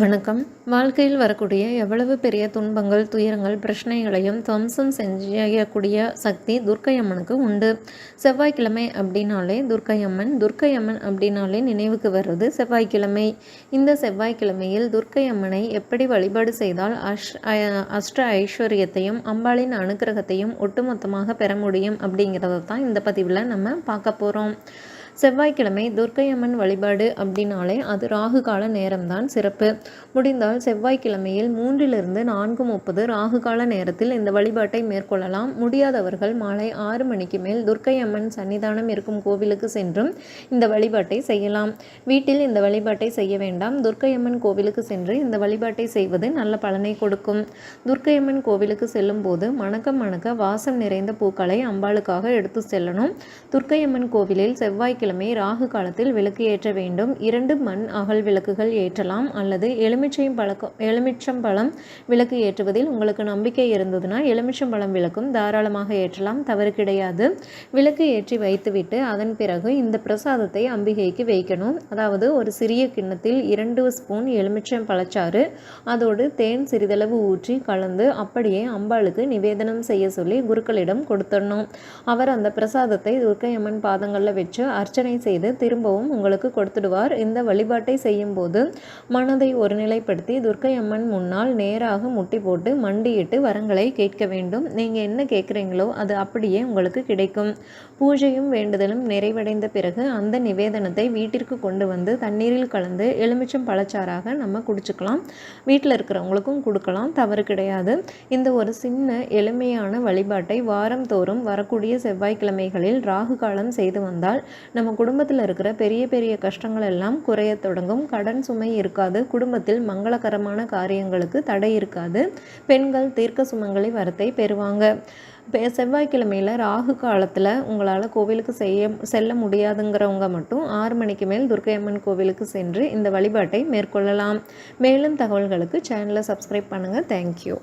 வணக்கம். வாழ்க்கையில் வரக்கூடிய எவ்வளவு பெரிய துன்பங்கள் துயரங்கள் பிரச்சனைகளையும் துவம்சம் செய்யக்கூடிய சக்தி துர்க்கை அம்மனுக்கு உண்டு. செவ்வாய்க்கிழமை அப்படின்னாலே துர்க்கை அம்மன் துர்க்கை அம்மன் அப்படின்னாலே நினைவுக்கு வருவது செவ்வாய்க்கிழமை. இந்த செவ்வாய்க்கிழமையில் துர்க்கை அம்மனை எப்படி வழிபாடு செய்தால் அஷ் அஷ்ட ஐஸ்வர்யத்தையும் அம்பாளின் அனுக்கிரகத்தையும் ஒட்டுமொத்தமாக பெற முடியும் அப்படிங்கிறத தான் இந்த பதிவில் நம்ம பார்க்க போகிறோம் செவ்வாய்க்கிழமை துர்க்கையம்மன் வழிபாடு அப்படின்னாலே அது ராகு கால நேரம்தான் சிறப்பு. முடிந்தால் செவ்வாய்க்கிழமையில் மூன்றிலிருந்து நான்கு முப்பது ராகு கால நேரத்தில் இந்த வழிபாட்டை மேற்கொள்ளலாம். முடியாதவர்கள் மாலை ஆறு மணிக்கு மேல் துர்க்கையம்மன் சன்னிதானம் இருக்கும் கோவிலுக்கு சென்றும் இந்த வழிபாட்டை செய்யலாம். வீட்டில் இந்த வழிபாட்டை செய்ய வேண்டாம். துர்க்கையம்மன் கோவிலுக்கு சென்று இந்த வழிபாட்டை செய்வது நல்ல பலனை கொடுக்கும். துர்க்கையம்மன் கோவிலுக்கு செல்லும் போது மணக்க மணக்க வாசம் நிறைந்த பூக்களை அம்பாளுக்காக எடுத்து செல்லணும். துர்க்கையம்மன் கோவிலில் செவ்வாய்க்கிழமை வெள்ளிக்கிழமை ராகு காலத்தில் விளக்கு ஏற்ற வேண்டும். இரண்டு மண் அகல் விளக்குகள் ஏற்றலாம். அல்லது எலுமிச்சையும் பழக்கம் எலுமிச்சம்பழம் விளக்கு ஏற்றுவதில் உங்களுக்கு நம்பிக்கை இருந்ததுன்னா எலுமிச்சம்பழம் விளக்கும் தாராளமாக ஏற்றலாம். தவறு கிடையாது. விளக்கு ஏற்றி வைத்துவிட்டு அதன் பிறகு இந்த பிரசாதத்தை அம்பிகைக்கு வைக்கணும். அதாவது ஒரு சிறிய கிண்ணத்தில் இரண்டு ஸ்பூன் எலுமிச்சம் பழச்சாறு அதோடு தேன் சிறிதளவு ஊற்றி கலந்து அப்படியே அம்பாளுக்கு நிவேதனம் செய்ய சொல்லி குருக்களிடம் கொடுத்துடணும். அவர் அந்த பிரசாதத்தை துர்க்கையம்மன் பாதங்களில் வச்சு அர்ச்சனை செய்து திரும்பவும் உங்களுக்கு கொடுத்துடுவார். இந்த வழிபாட்டை செய்யும்போது மனதை ஒருநிலைப்படுத்தி துர்க்கை அம்மன் முன்னால் நேராக முட்டி போட்டு மண்டியிட்டு வரங்களை கேட்க வேண்டும். நீங்கள் என்ன கேட்குறீங்களோ அது அப்படியே உங்களுக்கு கிடைக்கும். பூஜையும் வேண்டுதலும் நிறைவடைந்த பிறகு அந்த நிவேதனத்தை வீட்டிற்கு கொண்டு வந்து தண்ணீரில் கலந்து எலுமிச்சம் பழச்சாராக நம்ம குடிச்சுக்கலாம். வீட்டில் இருக்கிறவங்களுக்கும் கொடுக்கலாம். தவறு கிடையாது. இந்த ஒரு சின்ன எளிமையான வழிபாட்டை வாரம் தோறும் வரக்கூடிய செவ்வாய்க்கிழமைகளில் ராகு காலம் செய்து வந்தால் நம்ம குடும்பத்தில் இருக்கிற பெரிய பெரிய கஷ்டங்கள் எல்லாம் குறைய தொடங்கும். கடன் சுமை இருக்காது. குடும்பத்தில் மங்களகரமான காரியங்களுக்கு தடை இருக்காது. பெண்கள் தீர்க்க சுமங்கலி வரத்தை பெறுவாங்க. செவ்வாய்க்கிழமையில் ராகு காலத்தில் உங்களால் கோவிலுக்கு செய்ய செல்ல முடியாதுங்கிறவங்க மட்டும் ஆறு மணிக்கு மேல் துர்க்கையம்மன் கோவிலுக்கு சென்று இந்த வழிபாட்டை மேற்கொள்ளலாம். மேலும் தகவல்களுக்கு சேனலை சப்ஸ்கிரைப் பண்ணுங்கள் தேங்க்யூ